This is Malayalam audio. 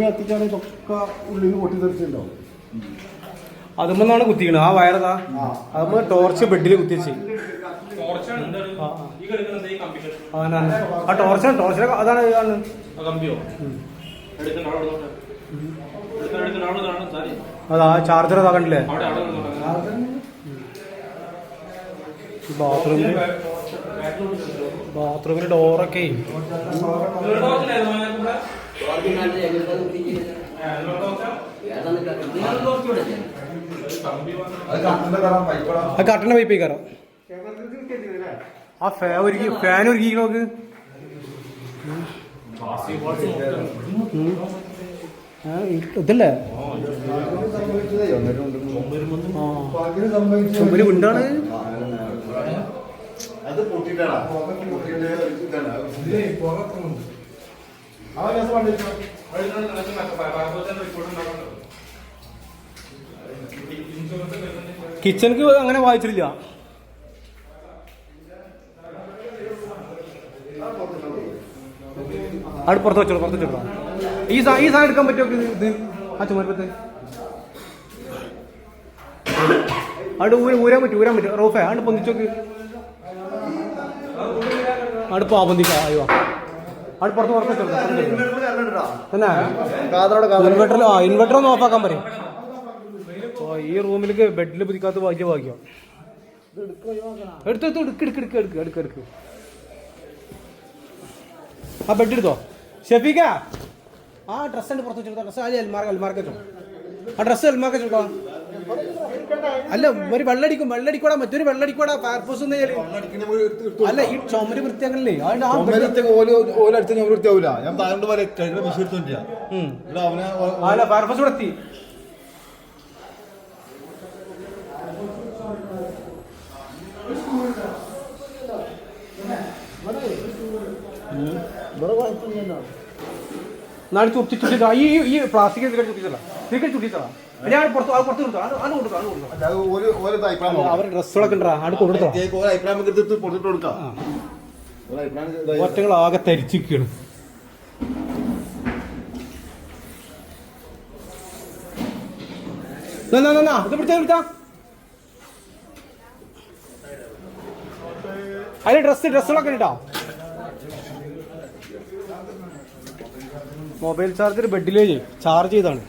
വെച്ചാൽ ഇതൊക്കെ ഉള്ളിൽ പൊട്ടിത്തെറിച്ചിട്ടുണ്ടാവും അതുമെന്നാണ് കുത്തിക്കണത്. ആ വയറതാ? ആ. അതുമ്പോ ടോർച്ച് ബെഡിൽ കുത്തിച്ച് ആ, ടോർച്ച് ടോർച്ചിനെ അതാണ്. ഇതാണ് അതാ ചാർജർ അതാ കണ്ടില്ലേ? അവിടെ അവിടെ നോക്കാം ബാത്റൂമിൽ ബാത്റൂമിൽ ഡോറൊക്കെ ആ പൈപ്പ് കയറാം ആ ഫാൻ ഒരുക്കി ഫാൻ ഒരുക്കി നോക്ക്. ഇതല്ലേ? ചുമര് വിണ്ടാണ് അത് പൊട്ടിട്ടാണ് ആ രസം കണ്ടിട്ടോ കിച്ചണിക്ക് അങ്ങനെ വായിച്ചിട്ടില്ല. അവിടെ പുറത്ത് വെച്ചോളൂ പുറത്ത് വെച്ചോളൂ. ഈ സാ- ഈ സാധനം എടുക്കാൻ പറ്റുമോ? ഇത് ആ ചുമരപ്പത്ത് അവിടെ ഊര ഊരാൻ പറ്റും ഊരാൻ പറ്റും റോഫേ അവിടെ പൊന്തിച്ചോക്ക്. അവിടെ പോ പൊന്തിക്കാം അവിടെ പുറത്ത് പുറത്ത് ഇൻവെർട്ടർ ആ ഇൻവെർട്ടർ ഒന്ന് ഓഫാക്കാൻ പറയും. ഈ റൂമിലേക്ക് ബെഡിൽ പുതിക്കാത്ത ഭാഗ്യ ഭാഗ്യം. എടുത്തെടുത്ത് എടുത്തു എടുക്ക് എടുക്ക് എടുക്ക് എടുക്ക് എടുക്ക് എടുക്ക്. ആ ബെഡ് എടുത്തോ. ഷെഫീക്ക ആ ഡ്രസ്സ് ഉണ്ട് പുറത്ത് വെച്ചെടുത്തോ ഡ്രസ്സ് അല്ലെ അൽമാർക്ക് അൽമാർക്ക് വെച്ചോ. ആ ഡ്രസ്സ് അൽമാർക്ക് വെച്ചോ അല്ല ഒരു വെള്ളടിക്കും വെള്ളടിക്കൂടാ മറ്റൊരു വെള്ളടിക്കൂടാ ഫയർഫോഴ്സ് അല്ല ഈ ചുമര് വൃത്തിയാക്കണല്ലേ ഞാൻ വൃത്തിയാവൂല താഴോട്ട് വരെ അവനെ ഇവിടെ എത്തി. നാളെ ചുറ്റി ചുറ്റി ഈ ഈ- ഈ പ്ലാസ്റ്റിക് ഇതിലേക്ക് ചുറ്റിച്ചല്ല ഇതിലേക്ക് ചുറ്റിച്ചതാ ഞാൻ പുറത്ത് അത് പുറത്ത് കൊടുത്തു? അത് അത് കൊടുത്തു? അത് കൊടുത്തു? അല്ലാതെ ഒരു ഒരു അഭിപ്രായം അവർ ഡ്രസ്സുകളൊക്കെ ഉണ്ടാ? അത് കൊടുത്തോ? ഒരു അഭിപ്രായം ഒക്കെ എടുത്ത് കൊടുത്തിട്ട് കൊടുക്കാം. ഒരു അഭിപ്രായം ഇതായി. ഒറ്റകൾ ആകെ തരിച്ചിരിക്കുകയാണ് എന്നാ, എന്നാ, എന്നാ, ഇത് പിടിച്ചാ പിടിച്ചാ. അതിൽ ഡ്രസ് ഡ്രസ്സുകളൊക്കെ ഉണ്ടോ? മൊബൈൽ ചാർജർ ബെഡിലേ ചാർജ് ചെയ്താണ്.